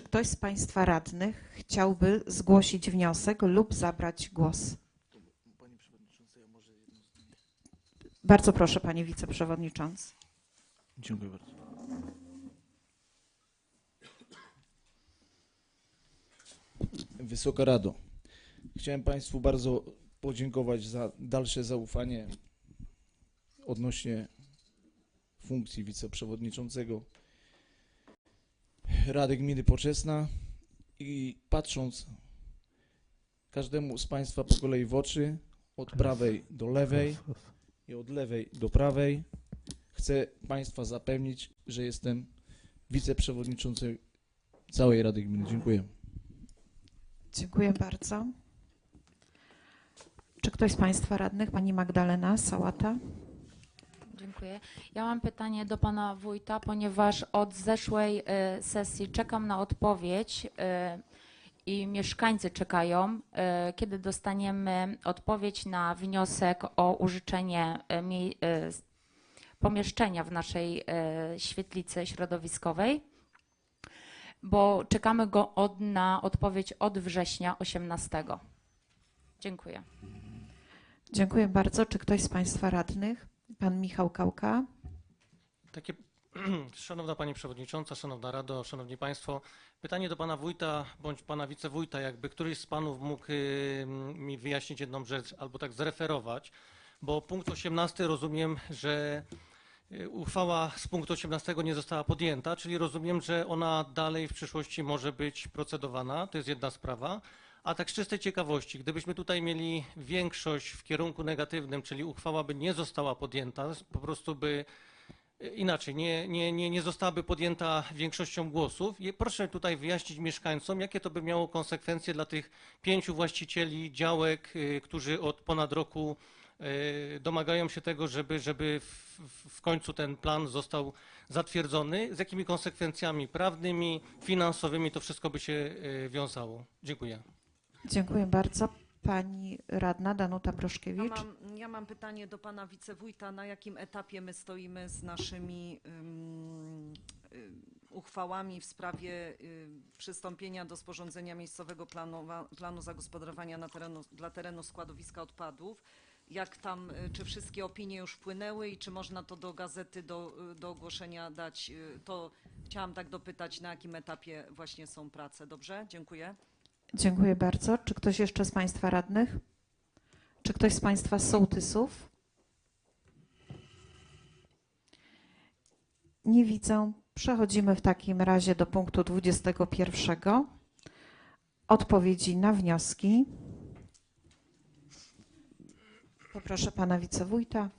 Czy ktoś z Państwa radnych chciałby zgłosić wniosek lub zabrać głos? Bardzo proszę, Panie Wiceprzewodniczący. Dziękuję bardzo. Wysoka Rado, chciałem Państwu bardzo podziękować za dalsze zaufanie odnośnie funkcji wiceprzewodniczącego Rady Gminy Poczesna i patrząc każdemu z Państwa po kolei w oczy, od prawej do lewej i od lewej do prawej, chcę Państwa zapewnić, że jestem wiceprzewodniczącym całej Rady Gminy. Dziękuję. Dziękuję bardzo. Czy ktoś z Państwa radnych, Pani Magdalena Sałata? Dziękuję. Ja mam pytanie do pana wójta, ponieważ od zeszłej e, sesji czekam na odpowiedź e, i mieszkańcy czekają, e, kiedy dostaniemy odpowiedź na wniosek o użyczenie pomieszczenia w naszej świetlicy środowiskowej, bo czekamy go od, na odpowiedź od września 18. Dziękuję. Dziękuję bardzo. Czy ktoś z Państwa radnych? Pan Michał Kałka. Takie, szanowna Pani Przewodnicząca, Szanowna Rado, Szanowni Państwo, pytanie do Pana Wójta bądź Pana Wicewójta, jakby któryś z Panów mógł mi wyjaśnić jedną rzecz albo tak zreferować, bo punkt 18 rozumiem, że y, uchwała z punktu 18 nie została podjęta, czyli rozumiem, że ona dalej w przyszłości może być procedowana, to jest jedna sprawa. A tak z czystej ciekawości, gdybyśmy tutaj mieli większość w kierunku negatywnym, czyli uchwała by nie została podjęta, po prostu by Inaczej, nie, nie, nie, nie zostałaby podjęta większością głosów. Proszę tutaj wyjaśnić mieszkańcom, jakie to by miało konsekwencje dla tych pięciu właścicieli działek, y, którzy od ponad roku y, domagają się tego, żeby, żeby w, w- końcu ten plan został zatwierdzony. Z jakimi konsekwencjami prawnymi, finansowymi to wszystko by się wiązało? Dziękuję. Dziękuję bardzo. Pani radna Danuta Ja Broszkiewicz. mam, ja mam pytanie do pana wicewójta, na jakim etapie my stoimy z naszymi ym, y, uchwałami w sprawie y, przystąpienia do sporządzenia miejscowego planu, planu zagospodarowania terenu, dla terenu składowiska odpadów. Jak tam, y, czy wszystkie opinie już wpłynęły i czy można to do gazety do, do ogłoszenia dać? To chciałam tak dopytać, na jakim etapie właśnie są prace. Dobrze? Dziękuję. Dziękuję bardzo. Czy ktoś jeszcze z Państwa radnych? Czy ktoś z Państwa sołtysów? Nie widzę. Przechodzimy w takim razie do punktu 21. Odpowiedzi na wnioski. Poproszę Pana Wicewójta.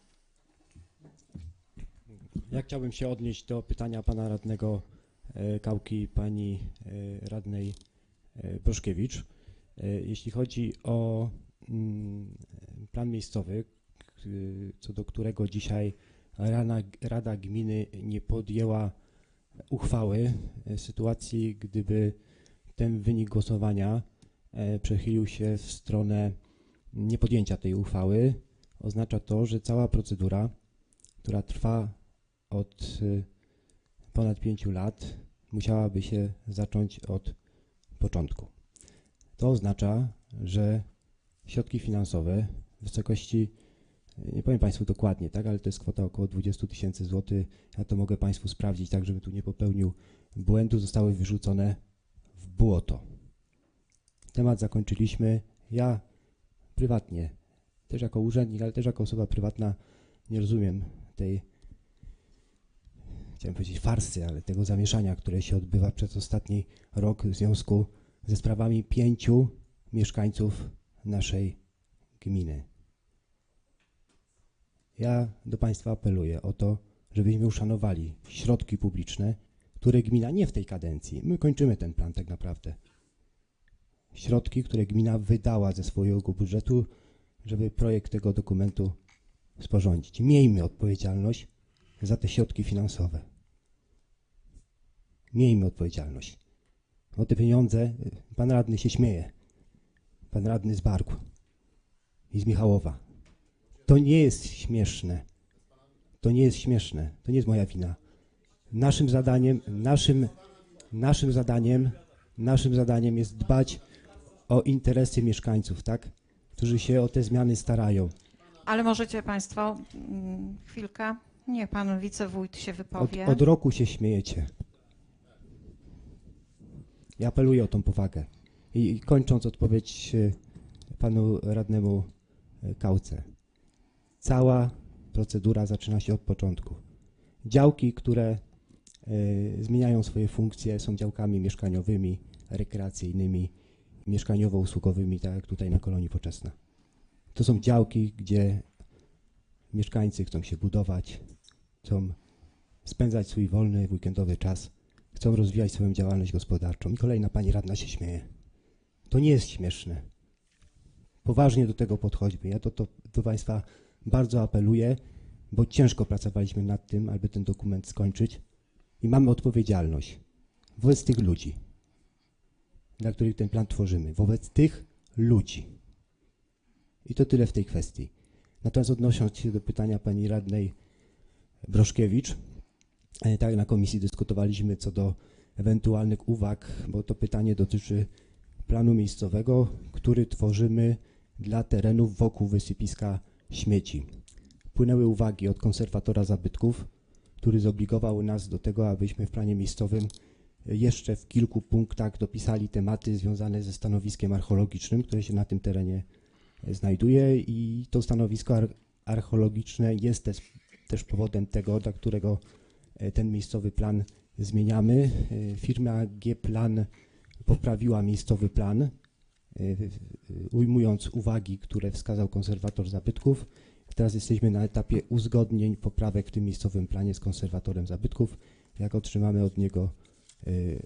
Ja chciałbym się odnieść do pytania pana radnego e, Kałki pani e, radnej e, Broszkiewicz. E, Jeśli chodzi o mm, plan miejscowy, co do którego dzisiaj Rada, Rada Gminy nie podjęła uchwały, e, w sytuacji gdyby ten wynik głosowania e, przechylił się w stronę niepodjęcia tej uchwały, oznacza to, że cała procedura, która trwa od ponad pięciu lat musiałaby się zacząć od początku. To oznacza, że środki finansowe w wysokości, nie powiem Państwu dokładnie, tak, ale to jest kwota około 20 tysięcy złotych, ja to mogę Państwu sprawdzić, tak żeby tu nie popełnił błędu, zostały wyrzucone w błoto. Temat zakończyliśmy. Ja prywatnie, też jako urzędnik, ale też jako osoba prywatna nie rozumiem tej chciałem powiedzieć farsy, ale tego zamieszania, które się odbywa przez ostatni rok w związku ze sprawami pięciu mieszkańców naszej gminy. Ja do Państwa apeluję o to, żebyśmy uszanowali środki publiczne, które gmina nie w tej kadencji, my kończymy ten plan tak naprawdę. Środki, które gmina wydała ze swojego budżetu, żeby projekt tego dokumentu sporządzić. Miejmy odpowiedzialność za te środki finansowe. Miejmy odpowiedzialność. O te pieniądze, y, pan radny się śmieje. Pan radny z Barku i z Michałowa. To nie jest śmieszne. To nie jest śmieszne. To nie jest moja wina. Naszym zadaniem, naszym, naszym zadaniem naszym zadaniem jest dbać o interesy mieszkańców, tak? Którzy się o te zmiany starają. Ale możecie Państwo mm, chwilkę? Niech Pan wicewójt się Od, wypowie. od roku się śmiejecie. Ja apeluję o tą powagę. I, i kończąc odpowiedź e, panu radnemu e, Kauce. Cała procedura zaczyna się od początku. Działki, które e, zmieniają swoje funkcje, są działkami mieszkaniowymi, rekreacyjnymi, mieszkaniowo-usługowymi, tak jak tutaj na kolonii Poczesna. To są działki, gdzie mieszkańcy chcą się budować, chcą spędzać swój wolny, weekendowy czas, chcą rozwijać swoją działalność gospodarczą. I kolejna pani radna się śmieje. To nie jest śmieszne. Poważnie do tego podchodźmy. Ja to, to do Państwa bardzo apeluję, bo ciężko pracowaliśmy nad tym, aby ten dokument skończyć i mamy odpowiedzialność wobec tych ludzi, dla których ten plan tworzymy, wobec tych ludzi. I to tyle w tej kwestii. Natomiast odnosząc się do pytania pani radnej Broszkiewicz, e, tak na komisji dyskutowaliśmy co do ewentualnych uwag, bo to pytanie dotyczy planu miejscowego, który tworzymy dla terenów wokół wysypiska śmieci. Płynęły uwagi od konserwatora zabytków, który zobligował nas do tego, abyśmy w planie miejscowym jeszcze w kilku punktach dopisali tematy związane ze stanowiskiem archeologicznym, które się na tym terenie znajduje i to stanowisko ar- archeologiczne jest też, też powodem tego, dla którego e, ten miejscowy plan zmieniamy. E, Firma G-Plan poprawiła miejscowy plan, e, ujmując uwagi, które wskazał konserwator zabytków. Teraz jesteśmy na etapie uzgodnień poprawek w tym miejscowym planie z konserwatorem zabytków. Jak otrzymamy od niego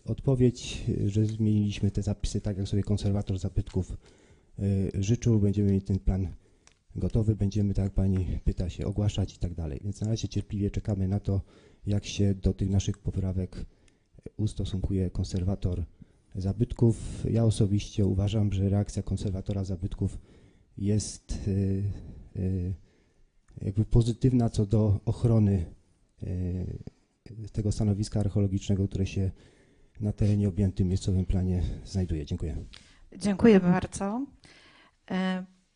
odpowiedź, że zmieniliśmy te zapisy tak, jak sobie konserwator zabytków życzył, będziemy mieć ten plan gotowy, będziemy, tak jak pani pyta się, ogłaszać i tak dalej. Więc na razie cierpliwie czekamy na to, jak się do tych naszych poprawek ustosunkuje konserwator zabytków. Ja osobiście uważam, że reakcja konserwatora zabytków jest y, y, jakby pozytywna co do ochrony y, tego stanowiska archeologicznego, które się na terenie objętym miejscowym planie znajduje. Dziękuję. Dziękuję bardzo.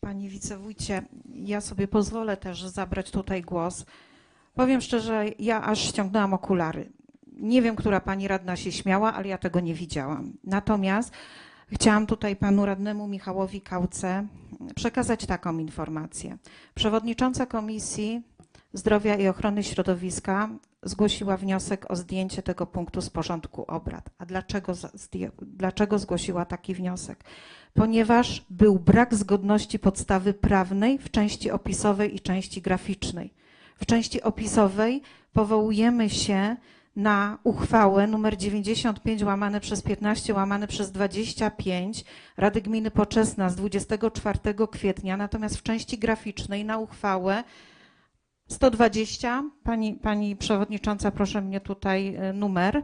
Panie wicewójcie, ja sobie pozwolę też zabrać tutaj głos. Powiem szczerze, ja aż ściągnęłam okulary. Nie wiem, która pani radna się śmiała, ale ja tego nie widziałam. Natomiast chciałam tutaj panu radnemu Michałowi Kauce przekazać taką informację. Przewodnicząca Komisji Zdrowia i Ochrony Środowiska zgłosiła wniosek o zdjęcie tego punktu z porządku obrad. A dlaczego, dlaczego zgłosiła taki wniosek? Ponieważ był brak zgodności podstawy prawnej w części opisowej i części graficznej. W części opisowej powołujemy się na uchwałę numer 95 łamane przez 15 łamane przez 25 Rady Gminy Poczesna z 24 kwietnia, natomiast w części graficznej na uchwałę 120, pani, pani przewodnicząca, proszę mnie tutaj e, numer.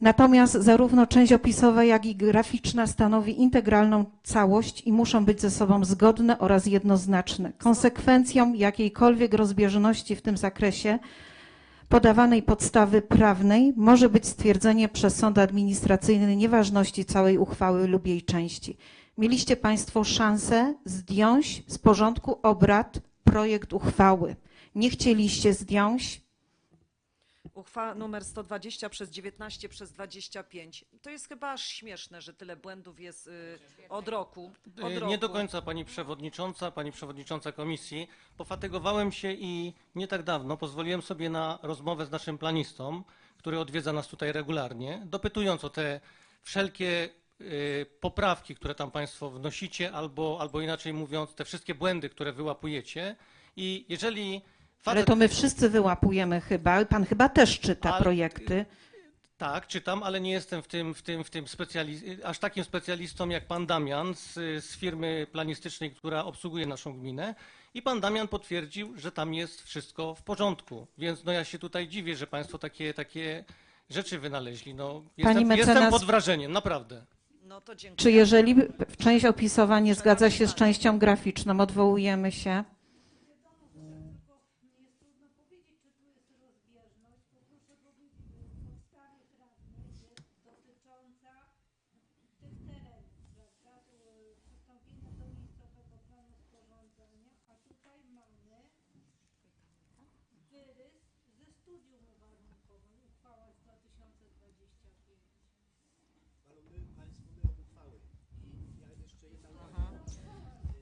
Natomiast zarówno część opisowa, jak i graficzna stanowi integralną całość i muszą być ze sobą zgodne oraz jednoznaczne. Konsekwencją jakiejkolwiek rozbieżności w tym zakresie podawanej podstawy prawnej może być stwierdzenie przez sąd administracyjny nieważności całej uchwały lub jej części. Mieliście Państwo szansę zdjąć z porządku obrad projekt uchwały. Nie chcieliście zdjąć. Uchwała numer 120 przez 19 przez 25. To jest chyba aż śmieszne, że tyle błędów jest y, od roku. Od Y, roku. Nie do końca pani przewodnicząca, pani przewodnicząca komisji. Pofatygowałem się i nie tak dawno pozwoliłem sobie na rozmowę z naszym planistą, który odwiedza nas tutaj regularnie, dopytując o te wszelkie poprawki, które tam państwo wnosicie, albo, albo inaczej mówiąc, te wszystkie błędy, które wyłapujecie. I jeżeli Ale facet- to my wszyscy wyłapujemy chyba. Pan chyba też czyta Ale- projekty. Tak, czytam, ale nie jestem w tym, w tym, w tym specjali- aż takim specjalistą jak pan Damian z, z firmy planistycznej, która obsługuje naszą gminę. I pan Damian potwierdził, że tam jest wszystko w porządku. Więc no ja się tutaj dziwię, że państwo takie, takie rzeczy wynaleźli. No, jestem, mecenas- jestem pod wrażeniem, naprawdę. No. Czy jeżeli część opisowa nie zgadza się z częścią graficzną, odwołujemy się?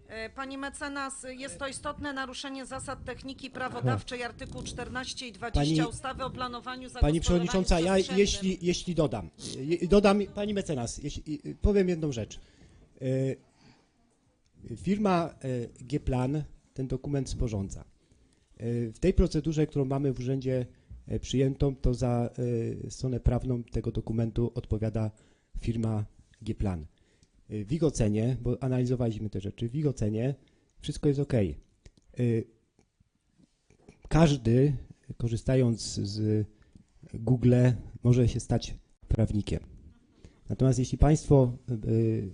E, Pani mecenas, jest to istotne naruszenie zasad techniki prawodawczej artykuł 14 i 20 Pani- ustawy o planowaniu Pani Przewodnicząca, ja przestrzennym. jeśli, jeśli dodam, je- dodam, Pani mecenas, jeśli, powiem jedną rzecz. E, Firma e, G-Plan ten dokument sporządza. E, W tej procedurze, którą mamy w urzędzie e, przyjętą, to za e, stronę prawną tego dokumentu odpowiada firma G-Plan. E, W ich ocenie, bo analizowaliśmy te rzeczy, w ich ocenie wszystko jest ok. Każdy, korzystając z Google, może się stać prawnikiem. Natomiast jeśli Państwo y,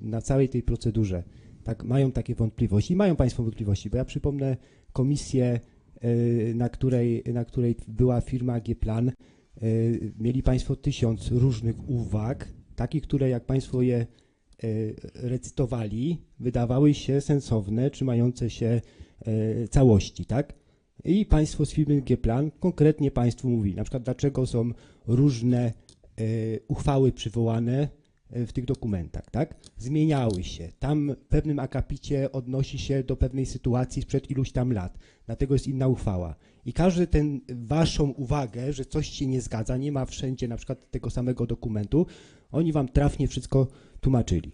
na całej tej procedurze tak, mają takie wątpliwości, mają Państwo wątpliwości, bo ja przypomnę komisję, y, na której, na której była firma G-Plan, y, mieli Państwo tysiąc różnych uwag, takich, które jak Państwo je y, recytowali, wydawały się sensowne, trzymające się y, całości, tak? I Państwo z firmy G-Plan konkretnie Państwu mówi, na przykład dlaczego są różne e, uchwały przywołane e, w tych dokumentach, tak? Zmieniały się. Tam w pewnym akapicie odnosi się do pewnej sytuacji sprzed iluś tam lat. Dlatego jest inna uchwała. I każdy ten waszą uwagę, że coś się nie zgadza, nie ma wszędzie na przykład tego samego dokumentu, oni wam trafnie wszystko tłumaczyli.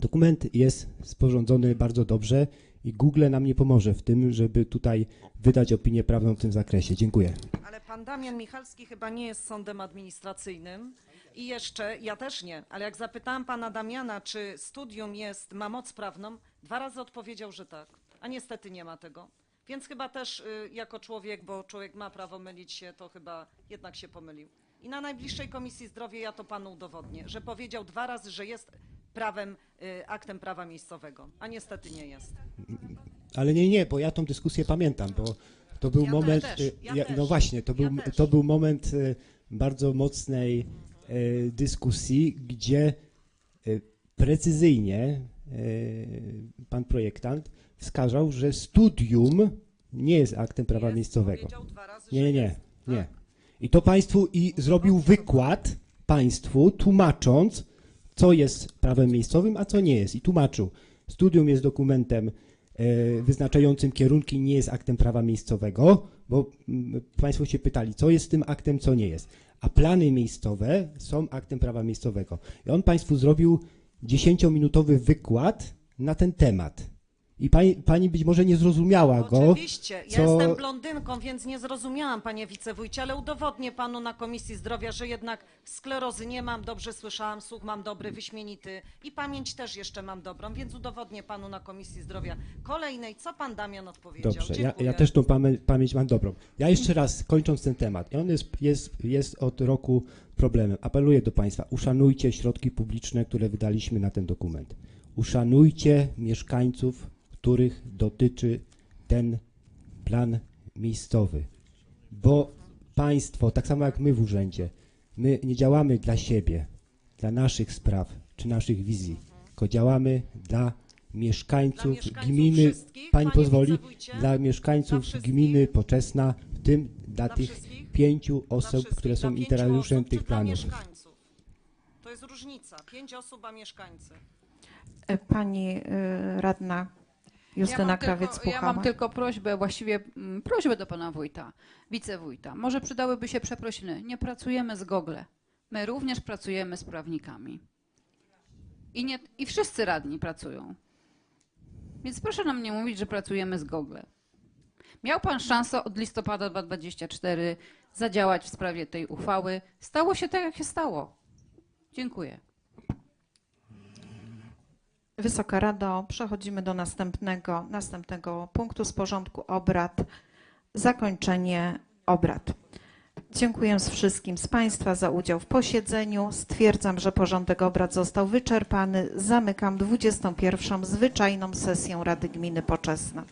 Dokument jest sporządzony bardzo dobrze i Google nam nie pomoże w tym, żeby tutaj wydać opinię prawną w tym zakresie. Dziękuję. Ale pan Damian Michalski chyba nie jest sądem administracyjnym. I jeszcze, ja też nie, ale jak zapytałam pana Damiana, czy studium jest, ma moc prawną, dwa razy odpowiedział, że tak. A niestety nie ma tego. Więc chyba też y, jako człowiek, bo człowiek ma prawo mylić się, to chyba jednak się pomylił. I na najbliższej Komisji Zdrowia ja to panu udowodnię, że powiedział dwa razy, że jest prawem, y, aktem prawa miejscowego, a niestety nie jest. Ale nie, nie, bo ja tą dyskusję pamiętam, bo to był Ja moment. y, ja też, no właśnie, to ja był, też. to był moment y, bardzo mocnej y, dyskusji, gdzie y, precyzyjnie pan projektant wskazał, że studium nie jest aktem prawa Jest, miejscowego. Razy, Nie, nie, nie, jest. nie. Tak. I to państwu i zrobił wykład państwu, tłumacząc, co jest prawem miejscowym, a co nie jest. I tłumaczył. Studium jest dokumentem e, wyznaczającym kierunki, nie jest aktem prawa miejscowego, bo mm, państwo się pytali, co jest tym aktem, co nie jest. A plany miejscowe są aktem prawa miejscowego. I on państwu zrobił 10-minutowy wykład na ten temat. I pani, pani być może nie zrozumiała go. Oczywiście, ja co- jestem blondynką, więc nie zrozumiałam, panie wicewójcie, ale udowodnię panu na Komisji Zdrowia, że jednak sklerozy nie mam, dobrze słyszałam, słuch mam dobry, wyśmienity i pamięć też jeszcze mam dobrą, więc udowodnię panu na Komisji Zdrowia kolejnej, co pan Damian odpowiedział. Dobrze, ja, ja też tą pamię- pamięć mam dobrą. Ja jeszcze raz, kończąc ten temat, i on jest, jest, jest od roku problemem. Apeluję do Państwa, uszanujcie środki publiczne, które wydaliśmy na ten dokument. Uszanujcie mieszkańców, których dotyczy ten plan miejscowy. Bo Państwo, tak samo jak my w urzędzie, my nie działamy dla siebie, dla naszych spraw czy naszych wizji, tylko działamy dla mieszkańców, Dla mieszkańców gminy, Pani panie pozwoli, dla dla mieszkańców wszystkich? gminy Poczesna, w tym dla Dla tych wszystkich? pięciu Dla osób, które są dla interesariuszem tych dla planów. mieszkańców? To jest różnica, pięć osób, a mieszkańcy. E, Pani y, radna Justyna ja mam, tylko, ja mam tylko prośbę, właściwie mm, prośbę do pana wójta, wicewójta. Może przydałyby się przeprosiny. Nie pracujemy z Google. My również pracujemy z prawnikami. I, nie, I wszyscy radni pracują. Więc proszę nam nie mówić, że pracujemy z Google. Miał pan szansę od listopada 2024 zadziałać w sprawie tej uchwały. Stało się tak, jak się stało. Dziękuję. Wysoka Rado, przechodzimy do następnego, następnego punktu z porządku obrad. Zakończenie obrad. Dziękuję wszystkim z Państwa za udział w posiedzeniu. Stwierdzam, że porządek obrad został wyczerpany. Zamykam 21. zwyczajną sesję Rady Gminy Poczesna.